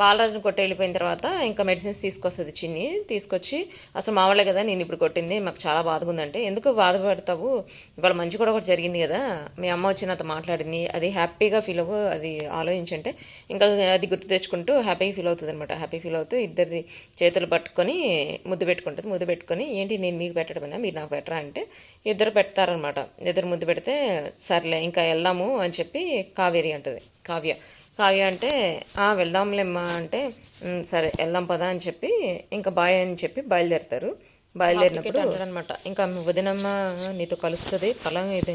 బాలరాజుని కొట్టి వెళ్ళిపోయిన తర్వాత ఇంకా మెడిసిన్స్ తీసుకొస్తుంది చిన్ని. తీసుకొచ్చి అసలు మామూలే కదా నేను ఇప్పుడు కొట్టింది మాకు చాలా బాధగా ఉందంటే ఎందుకు బాధపడతావు? ఇవాళ మంచి కూడా ఒకటి జరిగింది కదా మీ అమ్మ వచ్చి నాతో మాట్లాడింది అది హ్యాపీగా ఫీల్ అవ్వు అది ఆలోచించంటే. ఇంకా అది గుర్తు తెచ్చుకుంటూ హ్యాపీగా ఫీల్ అవుతుంది అనమాట హ్యాపీ ఫీల్ అవుతూ ఇద్దరిది చేతులు పట్టుకొని ముద్దు పెట్టుకుంటుంది ముద్దు పెట్టుకొని ఏంటి నేను మీకు పెట్టడమేనా? మీరు నాకు పెట్టరా? అంటే ఇద్దరు పెడతారనమాట ఇద్దరు ముద్దు పెడితే సర్లే ఇంకా వెళ్దాము అని చెప్పి కావేరి అంటది కావ్య. కావ్య అంటే "ఆ, వెళ్దాంలేమ్మా అంటే "ఉమ్, సరే వెళ్దాం పదా అని చెప్పి ఇంకా బాయ్ అని చెప్పి బయలుదేరుతారు. బయలుదేరినప్పుడు అనమాట ఇంకా వదినమ్మ నీతో కలుస్తుంది. కల ఇది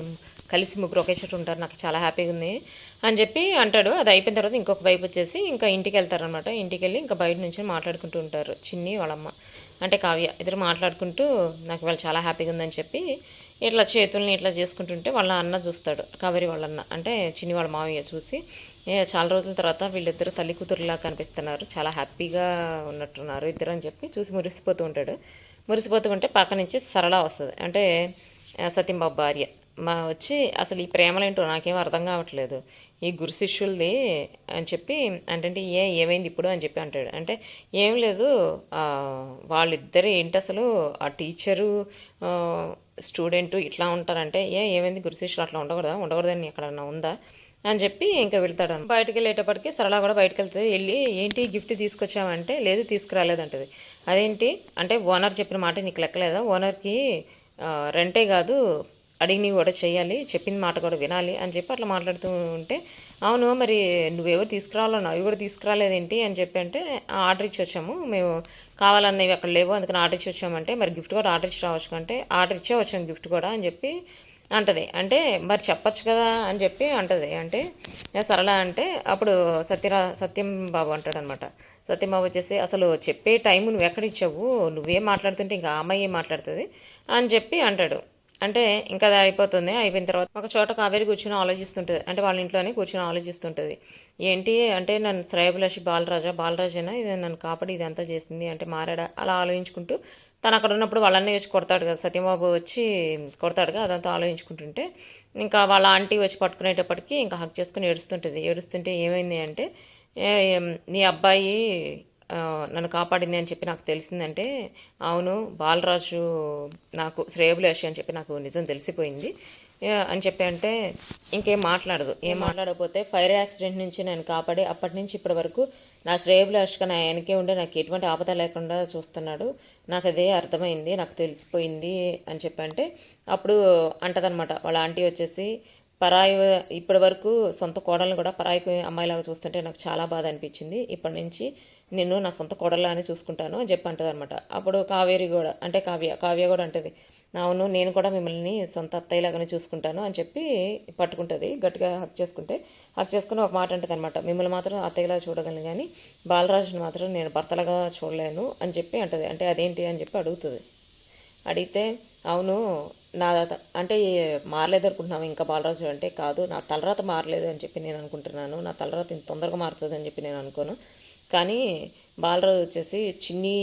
కలిసి ముగ్గురు ఒకే చోట ఉంటారు. నాకు చాలా హ్యాపీగా ఉంది అని చెప్పి అంటాడు. అది అయిపోయిన తర్వాత ఇంకొక వైపు వచ్చేసి ఇంకా ఇంటికి వెళ్తారనమాట. ఇంటికి వెళ్ళి ఇంకా బయట నుంచి మాట్లాడుకుంటూ ఉంటారు. చిన్ని వాళ్ళమ్మ అంటే కావ్య ఇద్దరు మాట్లాడుకుంటూ నాకు వాళ్ళు చాలా హ్యాపీగా ఉందని చెప్పి ఇట్లా చేతుల్ని ఇట్లా చేసుకుంటుంటే వాళ్ళ అన్న చూస్తాడు కావేరి వాళ్ళ అన్న అంటే చిన్ని వాళ్ళ మావయ్య చూసి చాలా రోజుల తర్వాత వీళ్ళిద్దరు తల్లి కూతురులా కనిపిస్తున్నారు చాలా హ్యాపీగా ఉన్నట్టున్నారు ఇద్దరు అని చెప్పి చూసి మురిసిపోతూ ఉంటాడు. మురిసిపోతూ ఉంటే పక్క నుంచి సరళ వస్తుంది. అంటే ఆ, సత్యంబాబు భార్య. మా వచ్చి అసలు ఈ ప్రేమలేంటో నాకేం అర్థం కావట్లేదు. ఈ గురు శిష్యులది అని చెప్పి అంటే ఏ ఏమైంది ఇప్పుడు? అని చెప్పి అంటాడు. అంటే ఏం లేదు వాళ్ళిద్దరు ఏంటి అసలు? ఆ టీచరు స్టూడెంట్ ఇట్లా ఉంటారంటే ఏ ఏమైంది? గురు శిష్యులు అట్లా ఉండకూడదా? ఉండకూడదని ఎక్కడన్నా ఉందా? అని చెప్పి ఇంకా వెళ్తాడు బయటకు వెళ్ళేటప్పటికి సరళ కూడా బయటకు వెళ్తుంది. వెళ్ళి ఏంటి గిఫ్ట్ తీసుకొచ్చామంటే లేదు తీసుకురాలేదంటది. అదేంటి? అంటే ఓనర్ చెప్పిన మాట నీకు లెక్కలేదా? ఓనర్కి రెంటే కాదు అడిగి నీవు కూడా చేయాలి చెప్పిన మాట కూడా వినాలి అని చెప్పి అట్లా మాట్లాడుతూ ఉంటే అవును మరి నువ్వెవరు తీసుకురావాలన్నా అవి కూడా తీసుకురాలేదేంటి అని చెప్పి అంటే ఆర్డర్ ఇచ్చి వచ్చాము. మేము కావాలన్నవి అక్కడ లేవు అందుకని ఆర్డర్ ఇచ్చి వచ్చామంటే మరి గిఫ్ట్ కూడా ఆర్డర్ ఇచ్చి రావచ్చు అంటే ఆర్డర్ ఇచ్చే వచ్చాము గిఫ్ట్ కూడా అని చెప్పి అంటది. అంటే మరి చెప్పొచ్చు కదా అని చెప్పి అంటది. అంటే సరళ అంటే అప్పుడు సత్యరా సత్యం బాబు అంటాడు అనమాట సత్యం బాబు వచ్చేసి అసలు చెప్పే టైం నువ్వు ఎక్కడ ఇచ్చావు? నువ్వేం మాట్లాడుతుంటే ఇంకా అమ్మాయి మాట్లాడుతుంది? అని చెప్పి అంటాడు. అంటే ఇంకా అది అయిపోతుంది. అయిపోయిన తర్వాత ఒక చోట కావేరి కూర్చొని ఆలోచిస్తుంటుంది. అంటే వాళ్ళ ఇంట్లోనే కూర్చొని ఆలోచిస్తుంటుంది. ఏంటి అంటే నన్ను శ్రేయభిలాషి బాలరాజా బాలరాజేనా? ఇది నన్ను కాపాడి ఇదంతా చేసింది అంటే మారాడా? అలా ఆలోచించుకుంటూ తను అక్కడ ఉన్నప్పుడు వాళ్ళన్నీ వచ్చి కొడతాడు కదా సత్యబాబు వచ్చి కొడతాడు కదా అదంతా ఆలోచించుకుంటుంటే ఇంకా వాళ్ళ ఆంటీ వచ్చి పట్టుకునేటప్పటికి ఇంకా హక్ చేసుకుని ఏడుస్తుంటుంది. ఏడుస్తుంటే ఏమైంది అంటే నీ అబ్బాయి నన్ను కాపాడింది అని చెప్పి నాకు తెలిసిందంటే అవును బాలరాజు నాకు శ్రేయభిలాషి అని చెప్పి నాకు నిజం తెలిసిపోయింది. అని చెప్పి అంటే ఇంకేం మాట్లాడదు. ఏం మాట్లాడకపోతే ఫైర్ యాక్సిడెంట్ నుంచి నేను కాపాడి అప్పటి నుంచి ఇప్పటి వరకు నా శ్రేయభిలాష్గా నా వెనకే ఉండి నాకు ఎటువంటి ఆపద లేకుండా చూస్తున్నాడు. నాకు అదే అర్థమైంది నాకు తెలిసిపోయింది అని చెప్పి అంటే అప్పుడు అంటదనమాట వాళ్ళ ఆంటీ వచ్చేసి పరాయి ఇప్పటి వరకు సొంత కోడల్ని కూడా పరాయి అమ్మాయిలాగా చూస్తుంటే నాకు చాలా బాధ అనిపించింది. ఇప్పటి నుంచి నిన్ను నా సొంత కోడలానే చూసుకుంటాను అని చెప్పి అంటదనమాట అప్పుడు కావేరి కూడా అంటే కావ్య కావ్య కూడా అంటది. అవును నేను కూడా మిమ్మల్ని సొంత అత్తయ్యలాగానే చూసుకుంటాను అని చెప్పి పట్టుకుంటుంది. గట్టిగా హక్ చేసుకుంటే హక్ చేసుకుని ఒక మాట అంటది అనమాట మిమ్మల్ని మాత్రం అత్తయ్యలా చూడగలను కానీ బాలరాజుని మాత్రం నేను భర్తలాగా చూడలేను అని చెప్పి అంటది. అంటే అదేంటి అని చెప్పి అడుగుతుంది. అడిగితే అవును నా అంటే మారలేదు అనుకుంటున్నావు ఇంకా బాలరాజు అంటే? కాదు నా తలరాత మారలేదు అని చెప్పి నేను అనుకుంటున్నాను. నా తలరాత ఇంత తొందరగా మారుతుంది అని చెప్పి నేను అనుకోను. కానీ బాలరాజు వచ్చేసి చిన్ని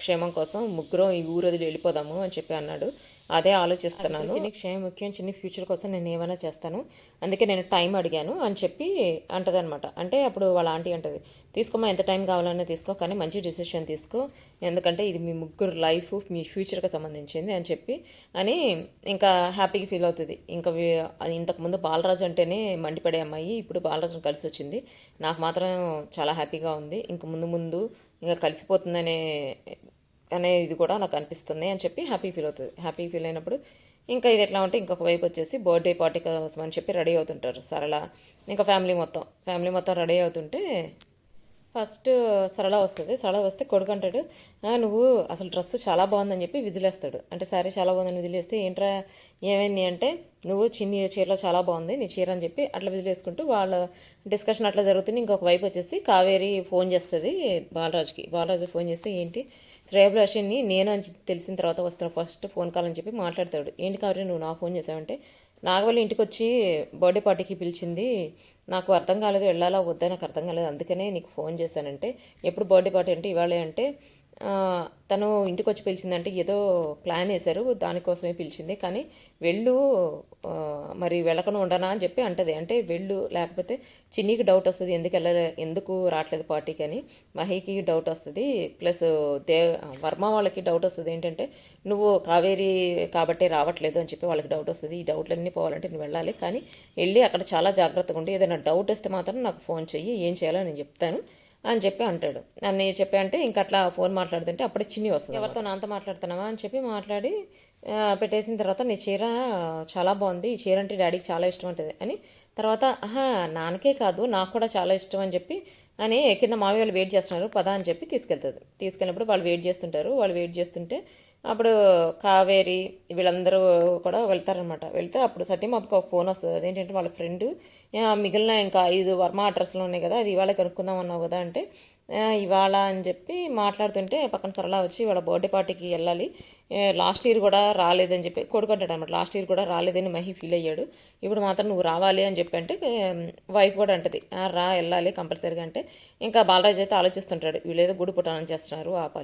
క్షేమం కోసం ముగ్గురం ఈ ఊరు వదిలి వెళ్ళిపోదాము అని చెప్పి అన్నాడు. అదే ఆలోచిస్తున్నాను. చిన్ని క్షేమం ముఖ్యం చిన్ని ఫ్యూచర్ కోసం నేను ఏమైనా చేస్తాను. అందుకే నేను టైం అడిగాను అని చెప్పి అంటదనమాట అంటే అప్పుడు వాళ్ళ ఆంటీ అంటది తీసుకోమా ఎంత టైం కావాలన్నా తీసుకో కానీ మంచి డిసిషన్ తీసుకో. ఎందుకంటే ఇది మీ ముగ్గురు లైఫ్ మీ ఫ్యూచర్కి సంబంధించింది అని చెప్పి అని ఇంకా హ్యాపీగా ఫీల్ అవుతుంది. ఇంకా ఇంతకుముందు బాలరాజు అంటేనే మండిపడే అమ్మాయి. ఇప్పుడు బాలరాజును కలిసి వచ్చింది. నాకు మాత్రం చాలా హ్యాపీగా ఉంది. ఇంక ముందు ముందు ఇంకా కలిసిపోతుందనే అనే ఇది కూడా నాకు అనిపిస్తుంది అని చెప్పి హ్యాపీ ఫీల్ అవుతుంది. హ్యాపీ ఫీల్ అయినప్పుడు ఇంకా ఇది ఎట్లా ఉంటే ఇంకొక వైపు వచ్చేసి బర్త్డే పార్టీ కోసం అని చెప్పి రెడీ అవుతుంటారు సరళ. ఇంకా ఫ్యామిలీ మొత్తం ఫ్యామిలీ మొత్తం రెడీ అవుతుంటే ఫస్ట్ సరళ వస్తుంది. సరళ వస్తే కొడుకు అంటాడు నువ్వు అసలు డ్రెస్ చాలా బాగుందని చెప్పి విజిలేస్తాడు. అంటే సారీ చాలా బాగుందని విజిలేస్తే ఏంట్రా ఏమైంది అంటే నువ్వు చిన్ని చీరలో చాలా బాగుంది నీ చీర అని చెప్పి అట్లా విజిలేసుకుంటూ వాళ్ళ డిస్కషన్ అట్లా జరుగుతుంది. ఇంకొక వైపు వచ్చేసి కావేరి ఫోన్ చేస్తుంది బాలరాజుకి. బాలరాజు ఫోన్ చేస్తే ఏంటి శ్రేయభిలాషిని నేను అని తెలిసిన తర్వాత వస్తున్న ఫస్ట్ ఫోన్ కాల్ అని చెప్పి మాట్లాడతాడు. ఏంటి కావేరి నువ్వు నా ఫోన్ చేసావంటే నాగవల్లి ఇంటికి వచ్చి బర్త్డే పార్టీకి పిలిచింది. నాకు అర్థం కాలేదు వెళ్ళాలా వద్దా నాకు అర్థం కాలేదు. అందుకనే నీకు ఫోన్ చేశానంటే ఎప్పుడు బర్త్డే పార్టీ అంటే ఇవాళే అంటే తను ఇంటికి వచ్చి పిలిచిందంటే ఏదో ప్లాన్ వేశారు దానికోసమే పిలిచింది. కానీ వెళ్ళు మరి వెళ్ళకుండా ఉండనా అని చెప్పి అంటది. అంటే వెళ్ళు లేకపోతే చిన్నీకి డౌట్ వస్తుంది ఎందుకు వెళ్ళ ఎందుకు రావట్లేదు పార్టీకి అని. మహీకి డౌట్ వస్తుంది ప్లస్ దే వర్మ వాళ్ళకి డౌట్ వస్తుంది ఏంటంటే నువ్వు కావేరి కాబట్టి రావట్లేదు అని చెప్పి వాళ్ళకి డౌట్ వస్తుంది. ఈ డౌట్లన్నీ పోవాలంటే నేను వెళ్ళాలి. కానీ వెళ్ళి అక్కడ చాలా జాగ్రత్తగా ఉండి. ఏదైనా డౌట్ వస్తే మాత్రం నాకు ఫోన్ చెయ్యి ఏం చేయాలో నేను చెప్తాను. అని చెప్పి అంటాడు. నన్ను చెప్పి అంటే ఇంక అట్లా ఫోన్ మాట్లాడుతుంటే అప్పుడే చిన్ని వస్తుంది ఎవరితో నాతో మాట్లాడుతున్నావా అని చెప్పి మాట్లాడి పెట్టేసిన తర్వాత నీ చీర చాలా బాగుంది ఈ చీర అంటే డాడీకి చాలా ఇష్టం ఉంటుంది అని తర్వాత ఆహా నాన్నకే కాదు నాకు కూడా చాలా ఇష్టం అని చెప్పి అని కింద మావి వాళ్ళు వెయిట్ చేస్తున్నారు పద అని చెప్పి తీసుకెళ్తుంది. తీసుకెళ్ళినప్పుడు వాళ్ళు వెయిట్ చేస్తుంటారు. వాళ్ళు వెయిట్ చేస్తుంటే అప్పుడు కావేరి వీళ్ళందరూ కూడా వెళ్తారనమాట వెళ్తే అప్పుడు సత్యమాపకి ఒక ఫోన్ వస్తుంది. అదేంటంటే వాళ్ళ ఫ్రెండ్ మిగిలిన ఇంకా ఐదు వర్మ అడ్రస్లు ఉన్నాయి కదా అది ఇవాళ కనుక్కుందాం అన్నావు కదా అంటే ఇవాళ అని చెప్పి మాట్లాడుతుంటే పక్కన సరళ వచ్చి వాళ్ళ బర్త్డే పార్టీకి వెళ్ళాలి. లాస్ట్ ఇయర్ కూడా రాలేదని చెప్పి కొడుకుంటాడు అనమాట లాస్ట్ ఇయర్ కూడా రాలేదని మహి ఫీల్ అయ్యాడు. ఇప్పుడు మాత్రం నువ్వు రావాలి అని చెప్పి అంటే వైఫ్ కూడా అంటది. రా వెళ్ళాలి కంపల్సరీగా అంటే. ఇంకా బాలరాజ్ అయితే ఆలోచిస్తుంటాడు. వీళ్ళేదో గుడి పుట్టాలని చేస్తున్నారు ఆపాలి.